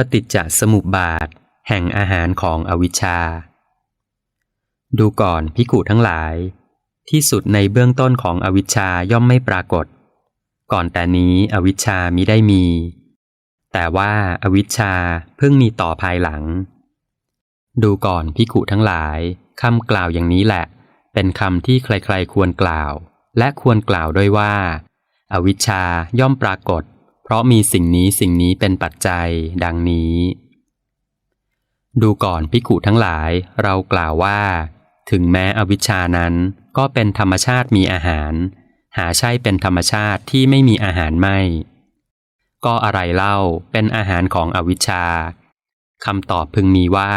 ปฏิจจสมุปบาท แห่งอาหารของอวิชชา ดูก่อนพิกุทั้งหลาย ที่สุดในเบื้องต้นของอวิชชาย่อมไม่ปรากฏ ก่อนแต่นี้อวิชชามิได้มี แต่ว่าอวิชชาเพิ่งมีต่อภายหลัง ดูก่อนพิกุทั้งหลายคำกล่าวอย่างนี้แหละ เป็นคำที่ใครๆควรกล่าว และควรกล่าวด้วยว่าอาวิชชาย่อมปรากฏ เพราะมีสิ่งนี้สิ่งนี้เป็นปัจจัย ดังนี้ ดูก่อนพิกุทั้งหลาย เรากล่าวว่า ถึงแม้อวิชชานั้นก็เป็นธรรมชาติมีอาหาร หาใช่เป็นธรรมชาติที่ไม่มีอาหารไม่ ก็อะไรเล่าเป็นอาหารของอวิชชาคำตอบพึงมีว่า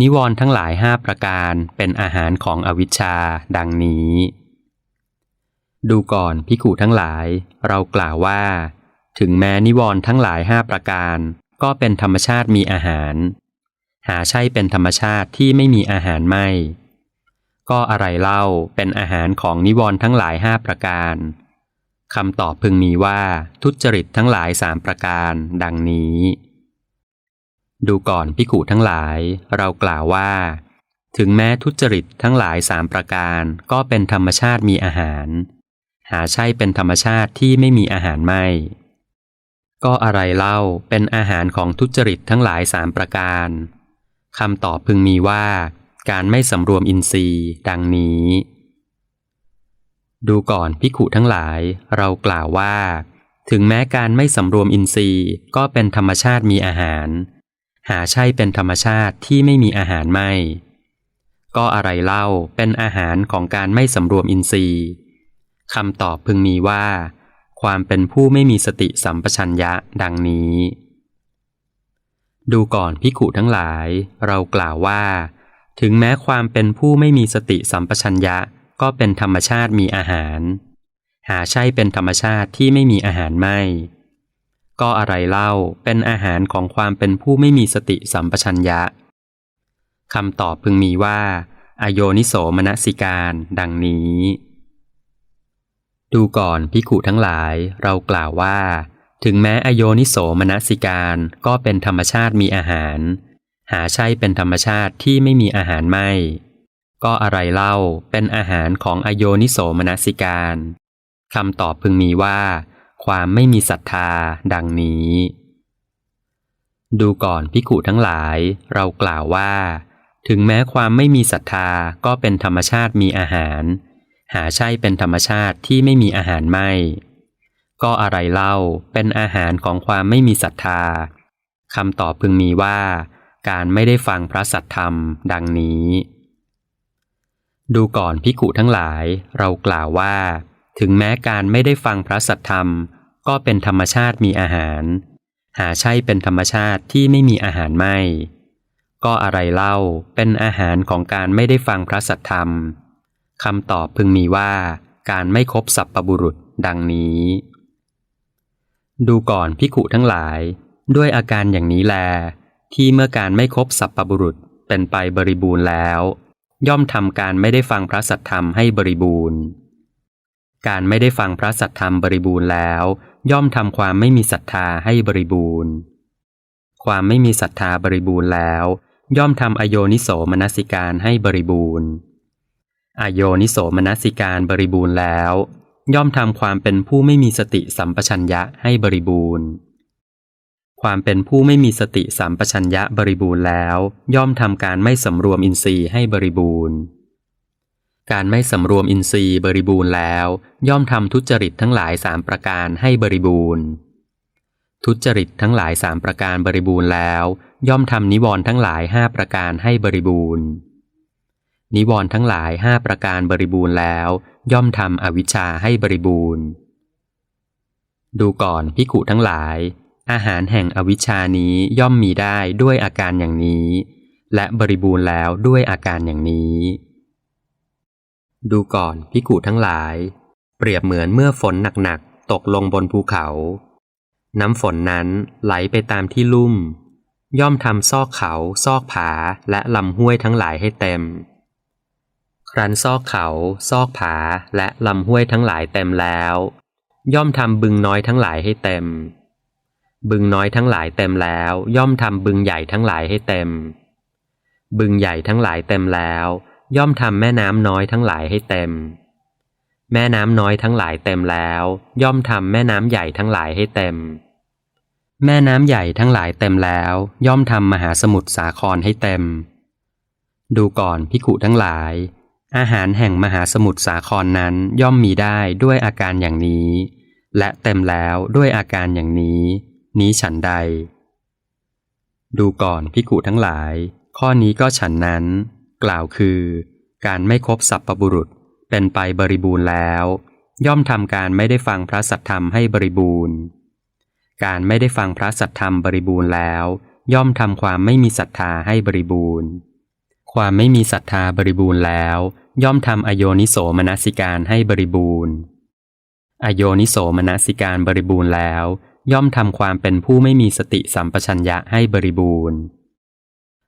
นิวรณ์ทั้งหลายห้าประการเป็นอาหารของอวิชชา ดังนี้ ดูก่อนพิกุทั้งหลาย เรากล่าวว่า ถึงแม้นิวรณ์ทั้งหลายห้าประการ ก็เป็นธรรมชาติมีอาหาร หาใช่เป็นธรรมชาติที่ไม่มีอาหารไม่ ก็อะไรเล่าเป็นอาหารของนิวรณ์ทั้งหลายห้าประการคำตอบพึงมีว่าทุจริตทั้งหลายสามประการดังนี้ ดูก่อนพิกุทั้งหลาย เรากล่าวว่า ถึงแม้ทุจริตทั้งหลายสามประการ ก็เป็นธรรมชาติมีอาหาร หาใช่เป็นธรรมชาติที่ไม่มีอาหารไม่ ก็อะไรเล่าเป็นอาหารของทุจริตทั้งหลายสามประการคำตอบพึงมีว่า การไม่สำรวมอินทรีย์ ดังนี้ ดูก่อนพิขุทั้งหลาย เรากล่าวว่า ถึงแม้การไม่สำรวมอินทรีย์ก็เป็นธรรมชาติมีอาหาร หาใช่เป็นธรรมชาติที่ไม่มีอาหารไม่ ก็อะไรเล่าเป็นอาหารของการไม่สำรวมอินทรีย์คำตอบพึงมีว่า ความเป็นผู้ไม่มีสติสัมปชัญญะดังนี้ ดูก่อนพิขุทั้งหลาย เรากล่าวว่า ถึงแม้ความเป็นผู้ไม่มีสติสัมปชัญญะก็เป็นธรรมชาติมีอาหาร หาใช่เป็นธรรมชาติที่ไม่มีอาหารไม่ ก็อะไรเล่าเป็นอาหารของความเป็นผู้ไม่มีสติสัมปชัญญะคำตอบพึงมีว่า อโยนิโสมนสิการ ดังนี้ ดูก่อนพิขุทั้งหลาย เรากล่าวว่า ถึงแม้อโยนิโสมนสิการก็เป็นธรรมชาติมีอาหาร หาใช่เป็นธรรมชาติที่ไม่มีอาหารไม่ ก็อะไรเล่าเป็นอาหารของอโยนิโสมนสิการคำตอบพึงมีว่า ความไม่มีศรัทธาดังนี้ ดูก่อนพิขุทั้งหลาย เรากล่าวว่า ถึงแม้ความไม่มีศรัทธาก็เป็นธรรมชาติมีอาหาร หาใช่เป็นธรรมชาติที่ไม่มีอาหารไม่ ก็อะไรเล่าเป็นอาหารของความไม่มีศรัทธาคำตอบพึงมีว่า การไม่ได้ฟังพระสัทธรรม ดังนี้ ดูก่อนพิกุทั้งหลาย เรากล่าวว่า ถึงแม้การไม่ได้ฟังพระสัทธรรม ก็เป็นธรรมชาติมีอาหาร หาใช่เป็นธรรมชาติที่ไม่มีอาหารไม่ ก็อะไรเล่าเป็นอาหารของการไม่ได้ฟังพระสัทธรรม คำตอบพึงมีว่า การไม่คบสัพปบุรุษดังนี้ ดูก่อนพิขุทั้งหลาย ด้วยอาการอย่างนี้แล ที่เมื่อการไม่คบสัพปบุรุษเป็นไปบริบูรณ์แล้ว ย่อมทำการไม่ได้ฟังพระสัทธรรมให้บริบูรณ์ การไม่ได้ฟังพระสัทธรรมบริบูรณ์แล้ว ย่อมทำความไม่มีศรัทธาให้บริบูรณ์ ความไม่มีศรัทธาบริบูรณ์แล้ว ย่อมทำอโยนิโสมนสิการให้บริบูรณ์ อโยนิโสมนสิการบริบูรณ์แล้ว ย่อมทำความเป็นผู้ไม่มีสติสัมปชัญญะให้บริบูรณ์ ความเป็นผู้ไม่มีสติสัมปชัญญะบริบูรณ์แล้ว ย่อมทำการไม่สำรวมอินทรีย์ให้บริบูรณ์ การไม่สำรวมอินทรีย์บริบูรณ์แล้ว ย่อมทำทุจริตทั้งหลายสามประการให้บริบูรณ์ ทุจริตทั้งหลายสามประการบริบูรณ์แล้ว ย่อมทำนิวรณ์ทั้งหลายห้าประการให้บริบูรณ์ นิวรณ์ทั้งหลายห้าประการบริบูรณ์แล้ว ย่อมทำอวิชชาให้บริบูรณ์ ดูก่อนพิกุทั้งหลาย อาหารแห่งอวิชชานี้ย่อมมีได้ด้วยอาการอย่างนี้ และบริบูรณ์แล้วด้วยอาการอย่างนี้ ดูก่อนพิกุทั้งหลาย เปรียบเหมือนเมื่อฝนหนักๆตกลงบนภูเขา น้ำฝนนั้นไหลไปตามที่ลุ่ม ย่อมทำซอกเขา ซอกผาและลำห้วยทั้งหลายให้เต็ม ครั้นซอกเขา ซอกผาและลำห้วยทั้งหลายเต็มแล้ว ย่อมทำบึงน้อยทั้งหลายให้เต็ม บึงน้อยทั้งหลายเต็มแล้ว ย่อมทำบึงใหญ่ทั้งหลายให้เต็ม บึงใหญ่ทั้งหลายเต็มแล้ว ย่อมทำแม่น้ำน้อยทั้งหลายให้เต็ม แม่น้ำน้อยทั้งหลายเต็มแล้ว ย่อมทำแม่น้ำใหญ่ทั้งหลายให้เต็ม แม่น้ำใหญ่ทั้งหลายเต็มแล้ว ย่อมทำมหาสมุทรสาครให้เต็ม ดูก่อนพิกุทั้งหลาย อาหารแห่งมหาสมุทรสาครนั้นย่อมมีได้ด้วยอาการอย่างนี้ และเต็มแล้วด้วยอาการอย่างนี้ นี้ฉันใด ดูก่อนพิกุทั้งหลาย ข้อนี้ก็ฉันนั้น กล่าวคือ การไม่ครบสัพพบุรุษเป็นไปบริบูรณ์แล้ว ย่อมทำการไม่ได้ฟังพระสัทธรรมให้บริบูรณ์ การไม่ได้ฟังพระสัทธรรมบริบูรณ์แล้ว ย่อมทำความไม่มีศรัทธาให้บริบูรณ์ ความไม่มีศรัทธาบริบูรณ์แล้ว ย่อมทำอโยนิโสมนสิการให้บริบูรณ์ อโยนิโสมนสิการบริบูรณ์แล้ว ย่อมทำความเป็นผู้ไม่มีสติสัมปชัญญะให้บริบูรณ์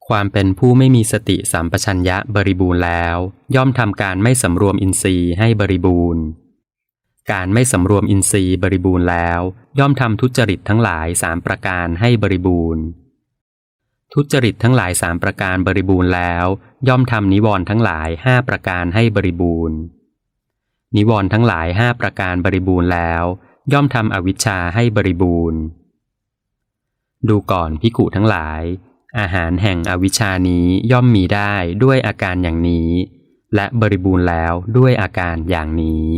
ความเป็นผู้ไม่มีสติสัมปชัญญะบริบูรณ์แล้ว ย่อมทำการไม่สำรวมอินทรีย์ให้บริบูรณ์ การไม่สำรวมอินทรีย์บริบูรณ์แล้ว ย่อมทำทุจริตทั้งหลายสามประการให้บริบูรณ์ ทุจริตทั้งหลายสามประการบริบูรณ์แล้ว ย่อมทำนิวรณ์ทั้งหลายห้าประการให้บริบูรณ์ นิวรณ์ทั้งหลายห้าประการบริบูรณ์แล้ว ย่อมทำอวิชชาให้บริบูรณ์ ดูก่อนพิกุทั้งหลาย อาหารแห่งอวิชชานี้ย่อมมีได้ด้วยอาการอย่างนี้ และบริบูรณ์แล้วด้วยอาการอย่างนี้